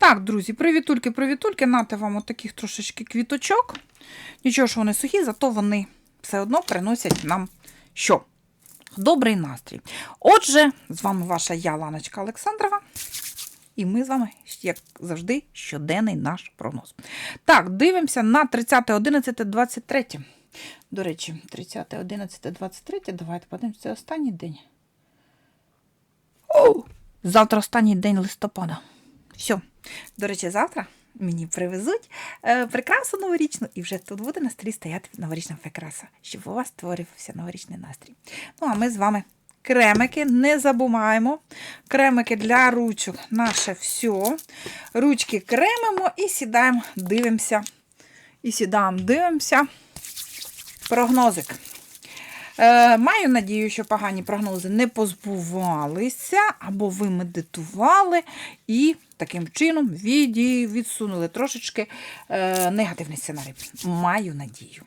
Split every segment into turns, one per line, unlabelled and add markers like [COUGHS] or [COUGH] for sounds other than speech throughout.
Так, друзі, привітульки, привітульки. Нате вам от трошечки квіточок. Нічого, що вони сухі, зато вони все одно приносять нам що? Добрий настрій. Отже, з вами ваша я, Ланочка Олександрова. І ми з вами, як завжди, щоденний наш прогноз. Так, дивимося на 30.11.23. До речі, 30.11.23. Давайте подивимося, це останній день. О, завтра останній день листопада. Все. До речі, завтра мені привезуть е, прикрасу новорічну, і вже тут буде на столі стояти новорічна прикраса, щоб у вас створювався новорічний настрій. Ну, а ми з вами кремики не забуваємо. Кремики для ручок наше все. Ручки кремимо і сідаємо, дивимося. І сідаємо, дивимося. Прогнозик. Е, маю надію, що погані прогнози не позбувалися, або ви медитували і таким чином відсунули трошечки е, негативний сценарій. Маю надію.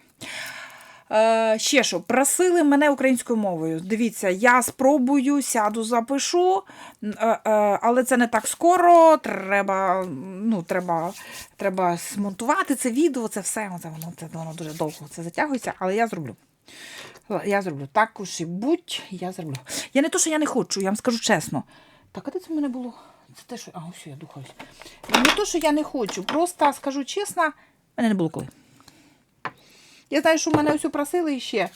Е, ще що, просили мене українською мовою. Дивіться, я спробую, сяду, запишу, е, але це не так скоро. Треба ну, треба, треба смонтувати це відео, це все. Це воно, це воно дуже довго це затягується, але я зроблю. Я зроблю також і будь, я зроблю. Я не то, що я не хочу, я вам скажу чесно. Так, а де це в мене було? Це те, що. А, ось я духаюсь. Не то, що я не хочу, просто скажу чесно, мене не було коли. Я знаю, що мене ось просили ще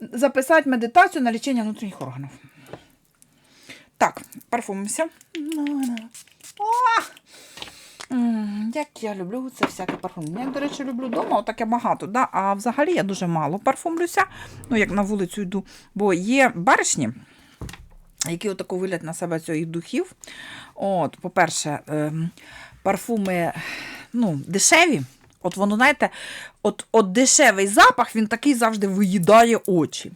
записати медитацію на лічення внутрішніх органів. Так, парфумимося. О! Як я люблю це всяке парфум. Я, до речі, люблю вдома, отаке багато, да? а взагалі я дуже мало парфумлюся, ну, як на вулицю йду, бо є баришні, які отако вилять на себе цих духів. От, По-перше, ем, парфуми ну, дешеві. От воно, знаєте, от, от дешевий запах, він такий завжди виїдає очі.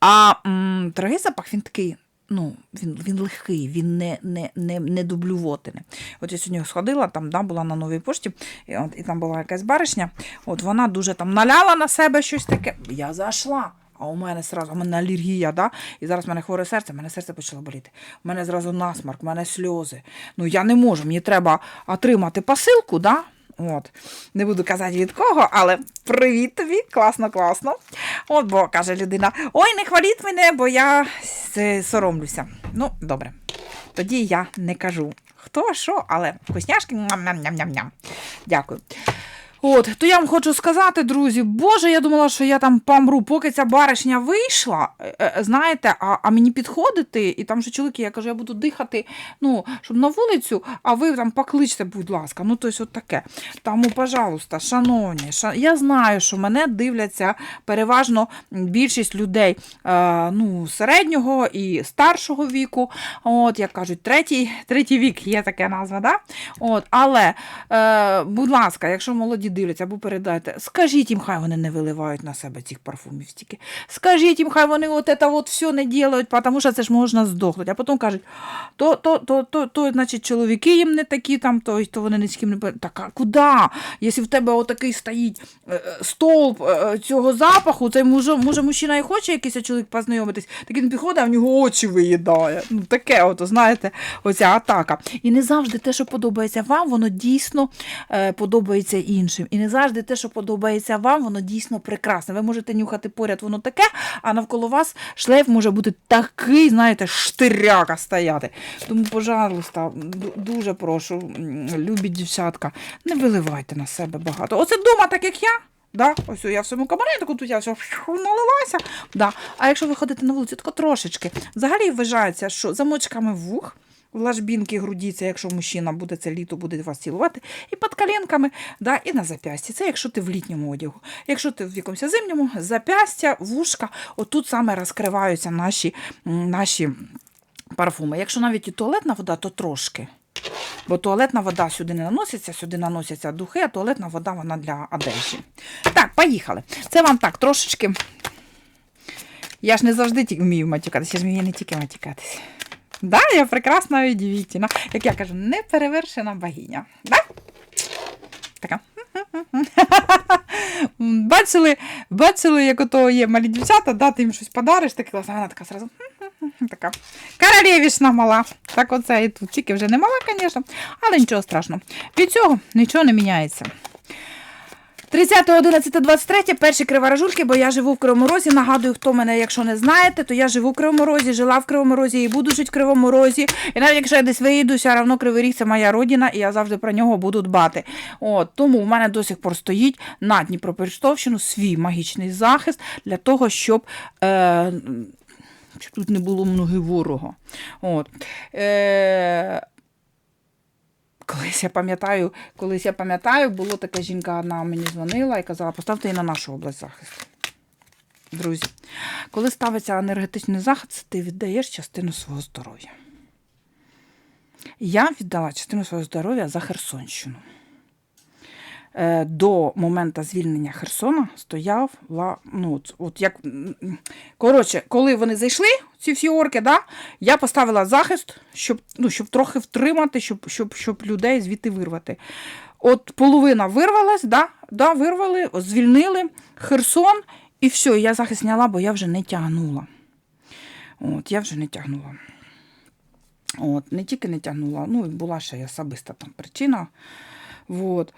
А м, дорогий запах, він такий, ну, він, він легкий, він не, не, не, не дублювотине. От я сьогодні сходила, там да, була на новій пошті, і, от, і там була якась баришня, от вона дуже там наляла на себе щось таке. Я зайшла. А у мене сразу, у мене алергія, да? і зараз в мене хворе серце, в мене серце почало боліти. У мене зразу насмарк, у мене сльози. Ну я не можу, мені треба отримати посилку, да? От. Не буду казати від кого, але привіт тобі, класно, класно. От, бо каже людина: ой, не хваліть мене, бо я соромлюся. Ну, добре. Тоді я не кажу. Хто що, але вкусняшки ням-ням-ням-ням. Дякую. От, то я вам хочу сказати, друзі, боже, я думала, що я там помру, поки ця баришня вийшла, е, е, знаєте, а, а мені підходити, і там же чоловіки, я кажу, я буду дихати, ну, щоб на вулицю, а ви там покличте, будь ласка. Ну, тобто, от таке. Тому, пожалуйста, шановні, ша... я знаю, що мене дивляться переважно більшість людей е, ну, середнього і старшого віку. От, як кажуть, третій, третій вік є така назва, да? От, але, е, будь ласка, якщо молоді дивляться або передайте, скажіть їм, хай вони не виливають на себе цих парфумів стільки. Скажіть їм, хай вони от це от все не ділають, тому що це ж можна здохнути. А потім кажуть, то, то, то, то, то, значить, чоловіки їм не такі, там, то, то вони з ким не Так, куди? Якщо в тебе отакий стоїть е, е, стовп е, цього запаху, це може, може мужчина і хоче якийсь чоловік познайомитись, так він підходить, а в нього очі виїдає. Ну, таке, от, знаєте, оця атака. І не завжди те, що подобається вам, воно дійсно подобається іншим. І не завжди те, що подобається вам, воно дійсно прекрасне. Ви можете нюхати поряд, воно таке, а навколо вас шлейф може бути такий, знаєте, штиряка стояти. Тому, пожалуйста, дуже прошу, любі дівчатка, не виливайте на себе багато. Оце вдома, так як я. Да? Ось я в своєму кабінетику, тут я все налилася. Да. А якщо ви ходите на вулицю, то трошечки. Взагалі вважається, що замочками вух, в ложбінки груді, якщо мужчина буде це літо, буде вас цілувати, і під коленками, да, і на зап'ясті. Це якщо ти в літньому одягу. Якщо ти в якомусь зимньому, зап'ястя, вушка, отут саме розкриваються наші, наші парфуми. Якщо навіть і туалетна вода, то трошки. Бо туалетна вода сюди не наноситься, сюди наносяться духи, а туалетна вода вона для одежі. Так, поїхали. Це вам так трошечки. Я ж не завжди вмію матюкатися, я ж вмію не тільки матюкатися. Да, я прекрасна і дівчина. Як я кажу, неперевершена богиня. Да? Така. [LAUGHS] Бачили, бачили, як ото є малі дівчата, да, ти їм щось подариш, таке класно, вона така сразу. [LAUGHS] Така королевішна мала. Так оце і тут. Тільки вже не мала, звісно, але нічого страшного. Від цього нічого не міняється. 30.11.23, перші криворожульки, бо я живу в Кривому Розі. Нагадую, хто мене, якщо не знаєте, то я живу в Кривому Розі, жила в Кривому Розі і буду жити в Кривому Розі. І навіть якщо я десь виїду, все одно Кривий Ріг це моя родина, і я завжди про нього буду дбати. От, тому в мене до сих пор стоїть на Дніпропетровщину свій магічний захист для того, щоб. Е, щоб тут не було многи ворога. От. Е, Колись я пам'ятаю, колись я пам'ятаю, було така жінка, одна мені дзвонила і казала, поставте її на нашу область захисту. Друзі, коли ставиться енергетичний захист, ти віддаєш частину свого здоров'я. Я віддала частину свого здоров'я за Херсонщину. Е, До моменту звільнення Херсона стояв ну, от, от як. Коротше, коли вони зайшли, ці всі орки, да, я поставила захист, щоб, ну, щоб трохи втримати, щоб, щоб, щоб людей звідти вирвати. От половина вирвалась, да, да, вирвали, звільнили Херсон, і все, я захист зняла, бо я вже не тягнула. От, я вже не тягнула. От, не тільки не тягнула, ну була ще особиста там причина. Вот.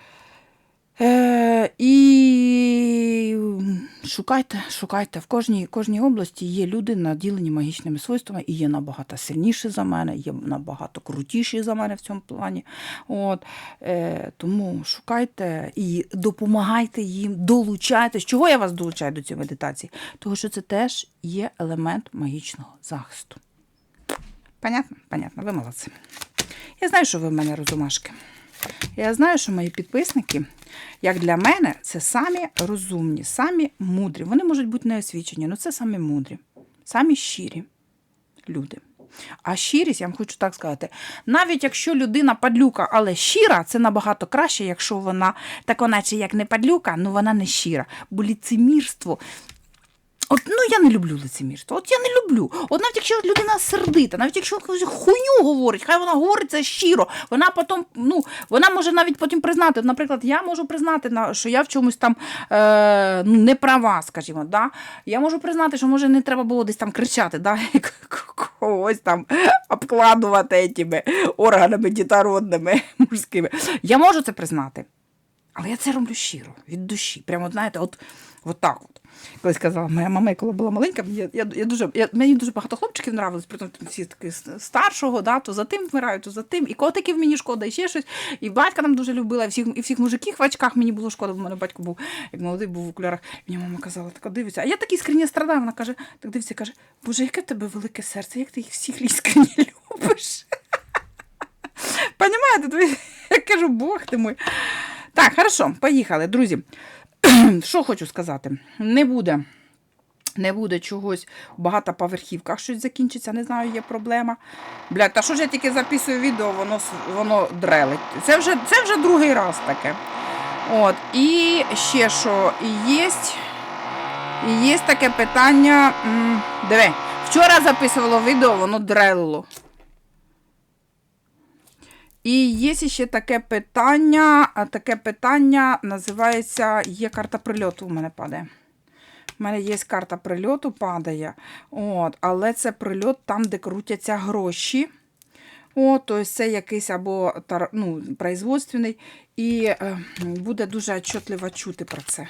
Е, і шукайте, шукайте. В кожній, кожній області є люди, наділені магічними свойствами, і є набагато сильніші за мене, є набагато крутіші за мене в цьому плані. От, е, тому шукайте і допомагайте їм, долучайтесь. Чого я вас долучаю до цієї медитації? Тому що це теж є елемент магічного захисту. Понятно? Понятно, ви молодці. Я знаю, що ви в мене розумашки. Я знаю, що мої підписники, як для мене, це самі розумні, самі мудрі. Вони можуть бути неосвічені, але це самі мудрі, самі щирі люди. А щирість, я вам хочу так сказати, навіть якщо людина падлюка, але щира, це набагато краще, якщо вона так наче як не падлюка, але вона не щира. Бо ліцемірство От, ну я не люблю лицемірство. От я не люблю. От навіть якщо людина сердита, навіть якщо хуйню говорить, хай вона говорить це щиро. Вона потім, ну, вона може навіть потім признати. Наприклад, я можу признати, на- що я в чомусь там е, ну, не права, скажімо. Да? Я можу признати, що може не треба було десь там кричати, да? [LAUGHS] когось там обкладувати тими органами дітородними мужськими. Я можу це признати. Але я це роблю щиро, від душі. Прямо, знаєте, от, от так от. Колись казала, моя мама, коли була маленька, я, я, я дуже, я, мені дуже багато хлопчиків нравилось, при тому всі такі старшого, да, то за тим вмирають, то за тим. І котиків мені шкода, і ще щось. І батька нам дуже любила, і всіх, і всіх мужиків в очках мені було шкода, бо в мене батько був, як молодий, був в окулярах. Мені мама казала, така дивиться. А я такий скрині страдав. Вона каже, так дивиться, каже, Боже, яке в тебе велике серце, як ти їх всіх іскренні [LAUGHS] любиш. Понімаєте? Я кажу, Бог ти мой. Так, хорошо, поїхали, друзі. [CLEARS THROAT] Що хочу сказати? Не буде. Не буде чогось в багатоповерхівках щось закінчиться, не знаю, є проблема. Блядь, та що ж я тільки записую відео, воно, воно дрелить. Це вже, це вже другий раз таке. От, і ще що, і є, і є таке питання. Диви, вчора записувало відео, воно дрелило. І є ще таке питання, таке питання називається Є карта прильоту у мене падає. У мене є карта прильоту, падає. От, але це прильот там, де крутяться гроші. О, тобто це якийсь або ну, производственний, і е, буде дуже отчетливо чути про це.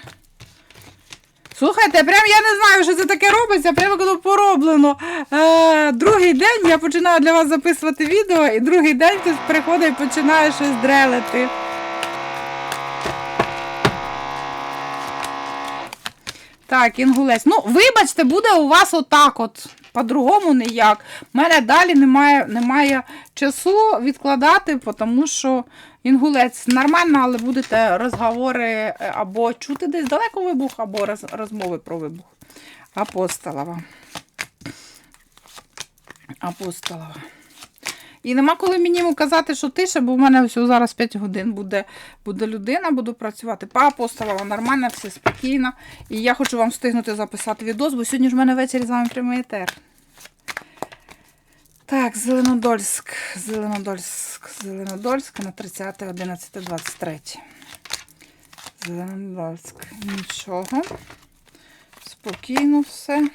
Слухайте, прям я не знаю, що це таке робиться, прямо коли пороблено. Е, другий день я починаю для вас записувати відео, і другий день хтось приходить і починає щось дрелити. Так, інгулець. Ну, вибачте, буде у вас отак от. По-другому ніяк. У мене далі немає, немає часу відкладати, тому що інгулець нормально, але будете розговори е, або чути десь далеко вибух, або роз, розмови про вибух. Апостолова. Апостолова. І нема коли мені йому казати, що тише, бо в мене ось зараз 5 годин буде, буде людина, буду працювати. По апостолова нормально, все спокійно. І я хочу вам встигнути записати відос, бо сьогодні ж в мене ввечері з вами прямий етер. Так, Зеленодольськ, Зеленодольськ, Зеленодольськ на 30, 11, 23. Зеленодольськ. Нічого. Спокійно все.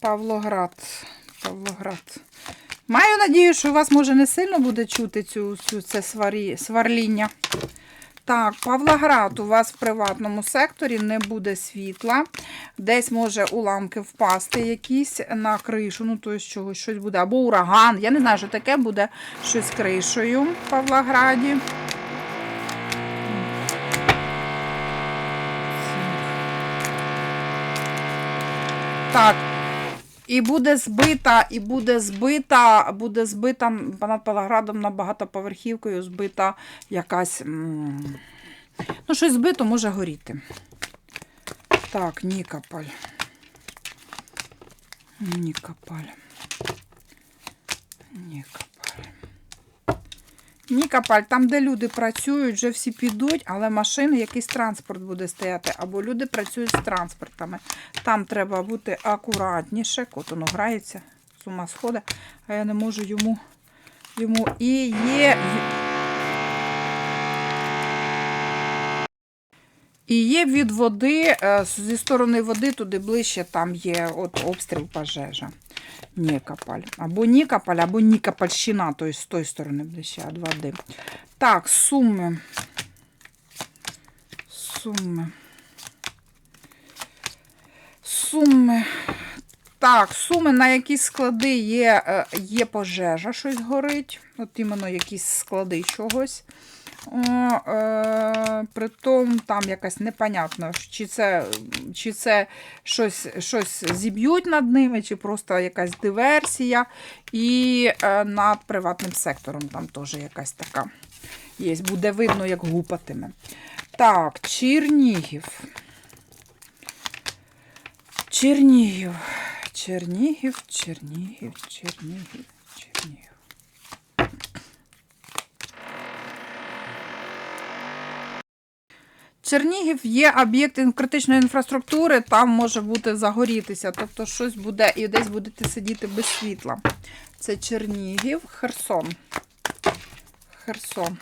Павлоград. Павлоград. Маю надію, що у вас може не сильно буде чути цю, цю це сварі, сварління. Так, Павлоград, у вас в приватному секторі не буде світла. Десь може уламки впасти якісь на кришу, ну тобто чогось щось буде. Або ураган. Я не знаю, що таке буде щось з кришею в Павлограді. Так. І буде збита, і буде збита, буде збита понад Палаградом на багатоповерхівкою, збита якась. Ну, щось збито може горіти. Так, Нікополь. Нікополь. Нікополь. Нікополь, там, де люди працюють, вже всі підуть, але машини, якийсь транспорт буде стояти, або люди працюють з транспортами. Там треба бути акуратніше. Кот воно грається, з ума сходить, а я не можу йому. йому. І є. І є від води, е, зі сторони води туди ближче, там є от обстріл пожежа. Нікополь. Або Нікополь, або Нікопольщина, тобто з тої сторони ближче від води. Так, суми. Суми. Суми. Так, суми, на якісь склади є, е, є пожежа, щось горить. От іменно якісь склади чогось. О, е, притом там якась непонятно, чи це, чи це щось, щось зіб'ють над ними, чи просто якась диверсія. І е, над приватним сектором там теж якась така є. Буде видно, як гупатиме. Так, Чернігів. Чернігів. Чернігів, Чернігів, Чернігів, Чернігів. Чернігів є об'єкт критичної інфраструктури, там може бути загорітися, тобто щось буде і десь будете сидіти без світла. Це Чернігів, Херсон. Херсон.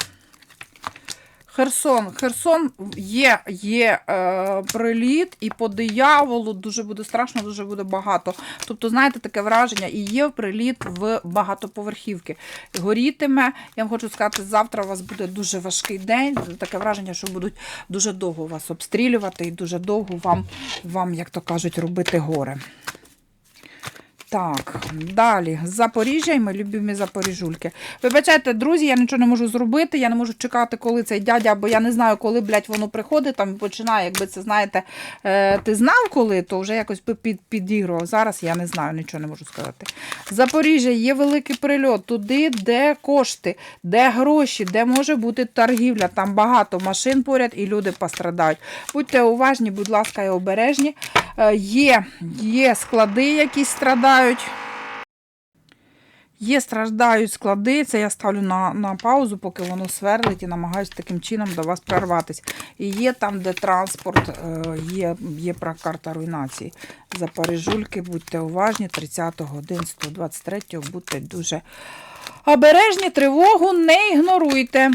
Херсон. Херсон є є е, приліт, і по дияволу дуже буде страшно, дуже буде багато. Тобто, знаєте, таке враження, і є приліт в багатоповерхівки. Горітиме, я вам хочу сказати, завтра у вас буде дуже важкий день. Таке враження, що будуть дуже довго вас обстрілювати і дуже довго вам, вам як то кажуть, робити горе. Так, далі. Запоріжжя і ми любимі запоріжульки. Вибачайте, друзі, я нічого не можу зробити, я не можу чекати, коли цей дядя, бо я не знаю, коли, блядь, воно приходить, там і починає, якби це, знаєте, е, ти знав коли, то вже якось під, підігрував. Зараз я не знаю, нічого не можу сказати. Запоріжжя є великий прильот туди, де кошти, де гроші, де може бути торгівля. Там багато машин поряд і люди пострадають. Будьте уважні, будь ласка, і обережні. Е, Є, є склади, які страдають. Є страждають склади, це я ставлю на, на паузу, поки воно сверлить і намагаюся таким чином до вас прорватися. І є там, де транспорт, е, є, є карта руйнації. Запоріжульки, будьте уважні, 30 11 23 будьте дуже обережні, тривогу не ігноруйте.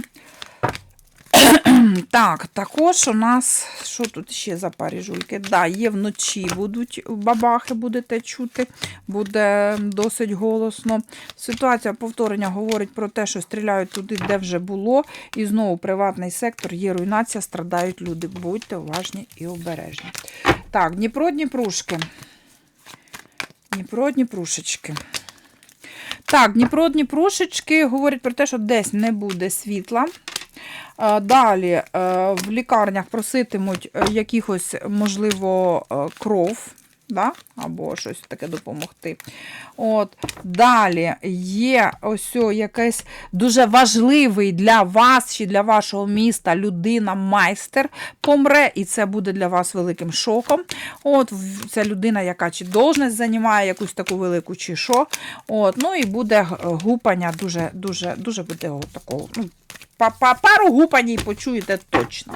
Так, також у нас, що тут ще за паріжульки? Да, є вночі будуть бабахи, будете чути, буде досить голосно. Ситуація повторення говорить про те, що стріляють туди, де вже було. І знову приватний сектор, є руйнація, страдають люди. Будьте уважні і обережні. Так, Дніпро, Дніпрушки. Дніпро, Дніпрушечки. Так, Дніпро, Дніпрушечки говорять про те, що десь не буде світла. Е, Далі е, в лікарнях проситимуть е, якихось, можливо, кров. Да? Або щось таке допомогти. От. Далі є ось якийсь дуже важливий для вас чи для вашого міста людина-майстер помре, і це буде для вас великим шоком. От, Це людина, яка чи должність займає якусь таку велику, чи що. От, ну і буде гупання, дуже, дуже, дуже буде такого. Ну, па- па- пару гупаній почуєте точно.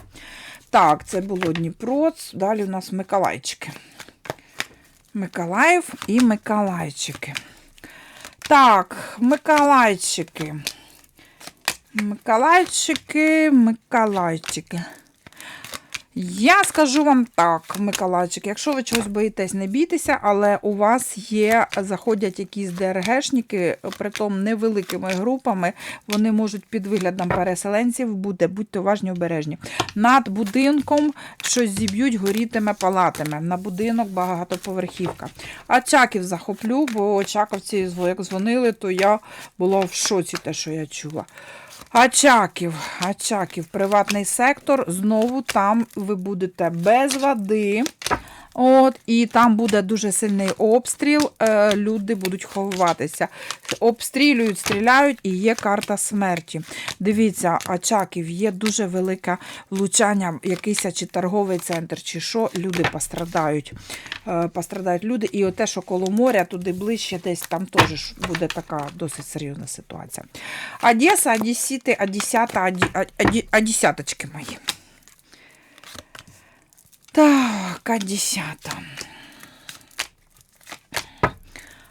Так, це було Дніпро, далі у нас Миколайчики. Миколаїв і Миколайчики. Так, Миколайчики. Миколайчики, Миколайчики. Я скажу вам так, Миколайчик, якщо ви чогось боїтесь, не бійтеся, але у вас є, заходять якісь ДРГшники, притом невеликими групами, вони можуть під виглядом переселенців бути, будьте уважні, обережні. Над будинком щось зіб'ють, горітиме, палатиме. На будинок багатоповерхівка. А чаків захоплю, бо чаковці, як дзвонили, то я була в шоці, те, що я чула. Очаків, Очаків, приватний сектор. Знову там ви будете без води. От, і там буде дуже сильний обстріл. Е, люди будуть ховатися. Обстрілюють, стріляють, і є карта смерті. Дивіться, Очаків є дуже велике влучання, якийсь чи торговий центр, чи що, люди пострадають. Е, пострадають люди. І те, що коло моря, туди ближче, десь там теж буде така досить серйозна ситуація. Одеса, Одесіти, Одесята, Одесяточки мої. Так, а десята.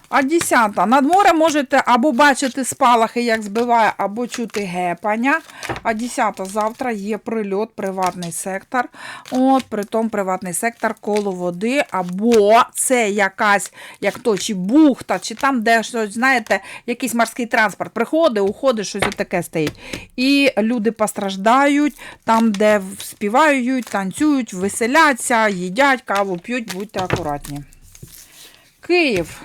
А десята. Над морем можете або бачити спалахи, як збиває, або чути гепання. А десята завтра є прильот, приватний сектор. От, притом приватний сектор коло води, або це якась, як то, чи бухта, чи там, де щось, знаєте, якийсь морський транспорт приходить, уходить, щось таке стоїть. І люди постраждають, там, де співають, танцюють, веселяться, їдять, каву п'ють, будьте акуратні. Київ.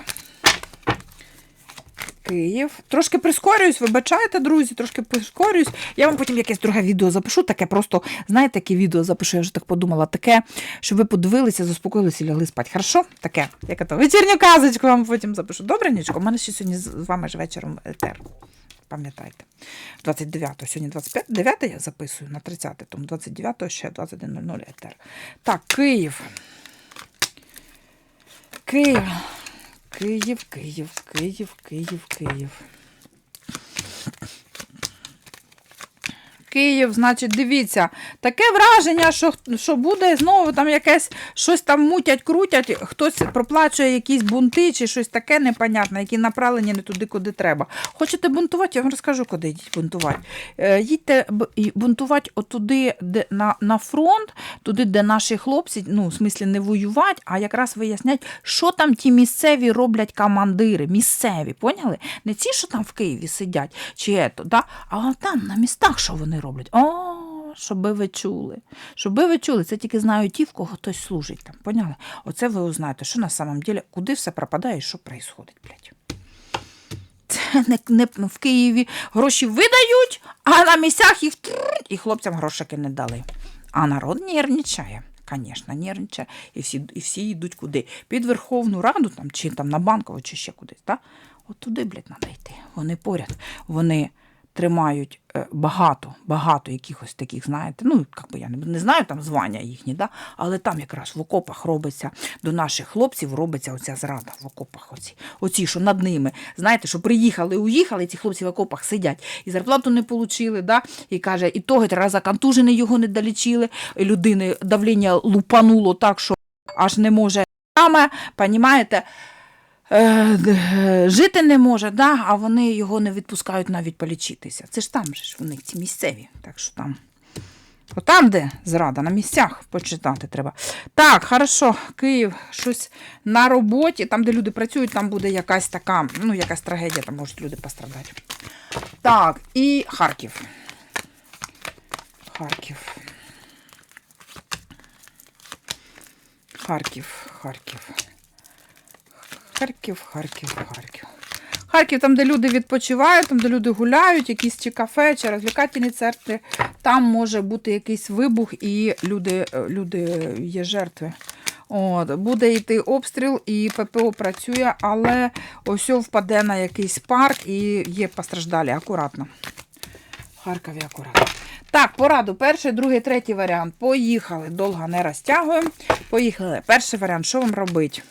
Київ. Трошки прискорююсь, вибачайте, друзі, трошки прискорююсь. Я вам потім якесь друге відео запишу, таке просто, знаєте, яке відео запишу, я вже так подумала, таке, щоб ви подивилися, заспокоїлися і лягли спати. Хорошо? Таке, як то вечірню казочку вам потім запишу. Добре, нічко? У мене ще сьогодні з вами ж вечором етер. Пам'ятайте. 29-го, сьогодні 29 я записую на 30 тому 29-го ще 21.00 етер. Так, Київ. Київ. Київ, Київ, Київ, Київ, Київ. Київ, значить, дивіться, таке враження, що, що буде знову там якесь щось там мутять, крутять, хтось проплачує якісь бунти чи щось таке непонятне, які направлені не туди, куди треба. Хочете бунтувати, я вам розкажу, куди йдіть бунтувати. Е, їдьте бунтувати отуди, де на, на фронт, туди, де наші хлопці, ну, в смислі, не воювати, а якраз вияснять, що там ті місцеві роблять командири, місцеві, поняли? Не ті, що там в Києві сидять, чи ето, да? а там на містах, що вони роблять. О, щоби ви чули. Щоби ви чули, це тільки знають ті, в кого хтось служить там. Поняли? Оце ви узнаєте, що на самом деле, куди все пропадає і що відбувається, блядь. Це не, не в Києві гроші видають, а на місцях їх і хлопцям грошики не дали. А народ нервничає. Звісно, нервничає. І всі, і всі йдуть куди? Під Верховну Раду там, чи там на банкову, чи ще кудись. Да? От туди, блядь, треба йти. Вони поряд. Вони тримають е, багато, багато якихось таких, знаєте, ну, як би я не, знаю там звання їхні, да? але там якраз в окопах робиться, до наших хлопців робиться оця зрада в окопах. Оці, оці що над ними. Знаєте, що приїхали, уїхали, ці хлопці в окопах сидять, і зарплату не отримали, да? і каже, і того три рази контужений його не долічили, людини давлення лупануло так, що аж не може саме, понімаєте, жити не може, да? а вони його не відпускають навіть полічитися. Це ж там же ж вони ці місцеві. Так що там. Отам, де зрада, на місцях почитати треба. Так, хорошо, Київ, щось на роботі, там, де люди працюють, там буде якась така, ну, якась трагедія, там можуть люди пострадати. Так, і Харків. Харків. Харків, Харків. Харків, Харків, Харків. Харків, там, де люди відпочивають, там, де люди гуляють, якісь чи кафе, чи розвлекательні церкви. Там може бути якийсь вибух, і люди, е, люди є жертви. От, буде йти обстріл, і ППО працює, але ось впаде на якийсь парк і є постраждалі. Акуратно. Харкові акуратно. Так, пораду. Перший, другий, третій варіант. Поїхали. Довго не розтягуємо. Поїхали. Перший варіант, що вам робити?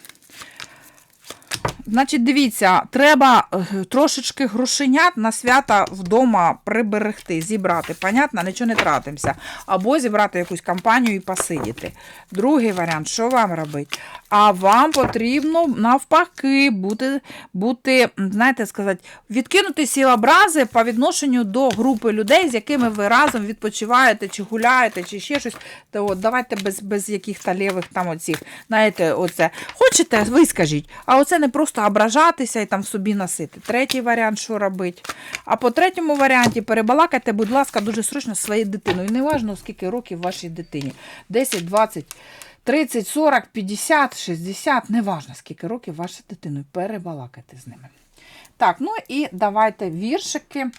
Значить, дивіться, треба е, трошечки грошенят на свята вдома приберегти, зібрати. Понятно, нічого не тратимося. Або зібрати якусь компанію і посидіти. Другий варіант, що вам робити? А вам потрібно навпаки бути, бути знаєте, сказати, відкинути всі образи по відношенню до групи людей, з якими ви разом відпочиваєте, чи гуляєте, чи ще щось. То от, давайте без, без яких-то лівих там оцих, знаєте, оце. Хочете, ви скажіть, а оце не просто ображатися і там собі носити. Третій варіант, що робити. А по третьому варіанті перебалакайте, будь ласка, дуже срочно своєю дитиною. Неважно, скільки років вашій дитині. 10, 20, 30, 40, 50, 60, неважно, скільки років вашій дитиною. Перебалакайте з ними. Так, ну і давайте віршики.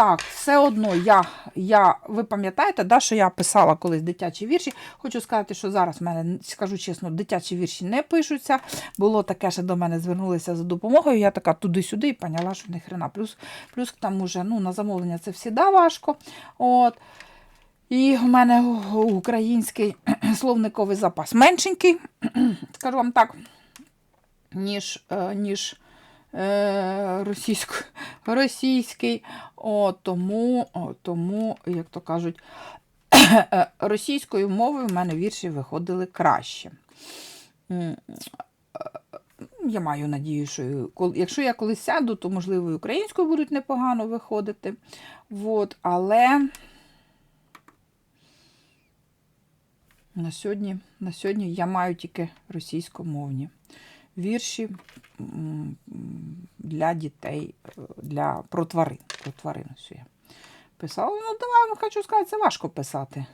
Так, все одно я, я ви пам'ятаєте, да, що я писала колись дитячі вірші. Хочу сказати, що зараз в мене, скажу чесно, дитячі вірші не пишуться. Було таке, що до мене звернулися за допомогою. Я така туди-сюди і поняла, що не хрена. Плюс, плюс к тому же, ну, на замовлення це завжди важко. От. І в мене український [CLEARS THROAT] словниковий запас меншенький, [CLEARS THROAT] скажу вам так, ніж, е, ніж е, російський. О, тому, о, тому, як то кажуть, [COUGHS] е, російською мовою в мене вірші виходили краще. Е, Я маю надію, що якщо я колись сяду, то, можливо, і українською будуть непогано виходити. Вот, але на сьогодні, на сьогодні я маю тільки російськомовні вірші для дітей, е, для, про тварин. Про тварин ось я писала. Ну, давай вам хочу сказати, це важко писати.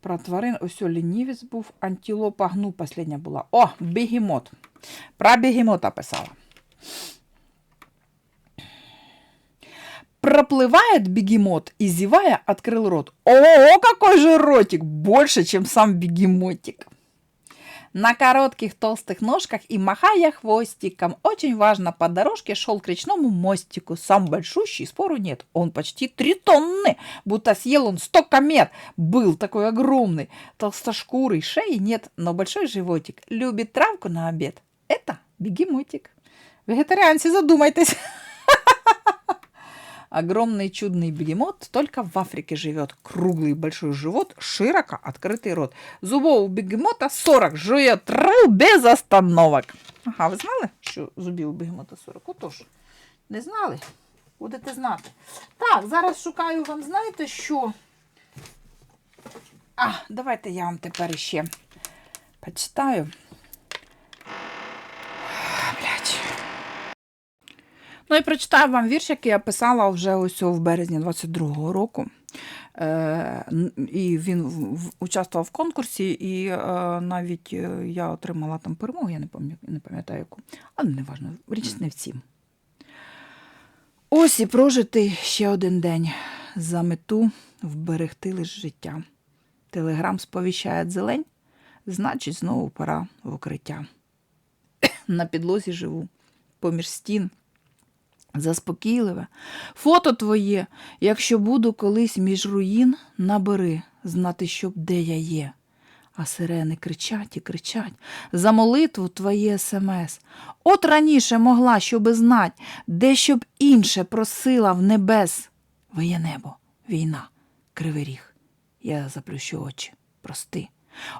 Про тварин. Ось лінівець був, антилопа гну последня була. О, бегемот. Про бегемота писала. Проплывает бегемот и, зевая, открыл рот. О, какой же ротик! Больше, чем сам бегемотик. На коротких толстых ножках и махая хвостиком, очень важно по дорожке шел к речному мостику. Сам большущий, спору нет, он почти три тонны, будто съел он сто комет. Был такой огромный, толстошкурый, шеи нет, но большой животик. Любит травку на обед. Это бегемотик. Вегетарианцы, задумайтесь. [LAUGHS] Огромный чудный бегемот только в Африке живет. Круглый большой живот, широко открытый рот. Зубов у бегемота 40, жует тру без остановок. Ага, ви знали, що зубів у бегемота 40? Отож, не знали? Будете знати. Так, зараз шукаю вам, знаєте що? А, давайте я вам тепер ще почитаю. Ну і прочитаю вам вірш, який я писала вже ось в березні 22-го року. Е, і він участвував в конкурсі, і е, навіть е, я отримала там перемогу, я не пам'ятаю, яку. Але не важно, річ не в цім. Ось і прожитий ще один день. За мету вберегти лиш життя. Телеграм сповіщає зелень, значить, знову пора в укриття. [COUGHS] На підлозі живу, поміж стін заспокійливе. Фото твоє, якщо буду колись між руїн, набери, знати, щоб де я є. А сирени кричать і кричать за молитву твоє смс. От раніше могла, щоби знать, де щоб інше просила в небес. Твоє небо, війна, кривий ріг. Я заплющу очі, прости.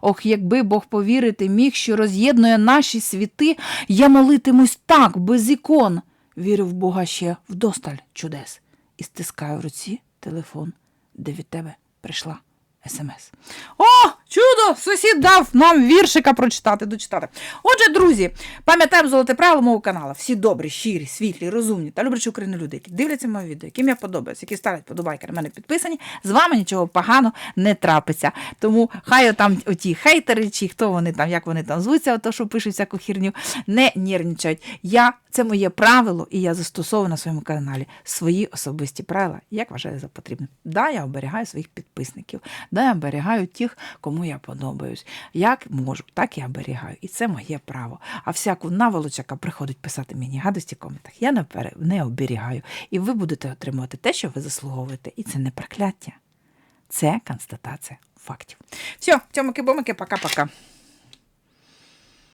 Ох, якби Бог повірити міг, що роз'єднує наші світи, я молитимусь так, без ікон. Вірю в Бога ще вдосталь чудес. І стискаю в руці телефон, де від тебе прийшла смс. О, чудо! Сусід дав нам віршика прочитати, дочитати. Отже, друзі, пам'ятаємо золоте правило мого каналу. Всі добрі, щирі, світлі, розумні та люблячі Україну люди, які дивляться моє відео, яким я подобаюся, які ставлять подобайки на мене підписані. З вами нічого поганого не трапиться. Тому хай там оті хейтери, чи хто вони там, як вони там звуться, ото що пишуть всяку хірню, не нервничають. Я це моє правило, і я застосовую на своєму каналі свої особисті правила, як вважаю за потрібне. Да, я оберігаю своїх підписників, я оберігаю тих, кому я подобаюсь. Як можу, так я оберігаю. І це моє право. А всяку наволоч, яка приходить писати мені гадості в коментах, я не, оберігаю. І ви будете отримувати те, що ви заслуговуєте. І це не прокляття. Це констатація фактів. Все, цьомики-бомики, пока-пока.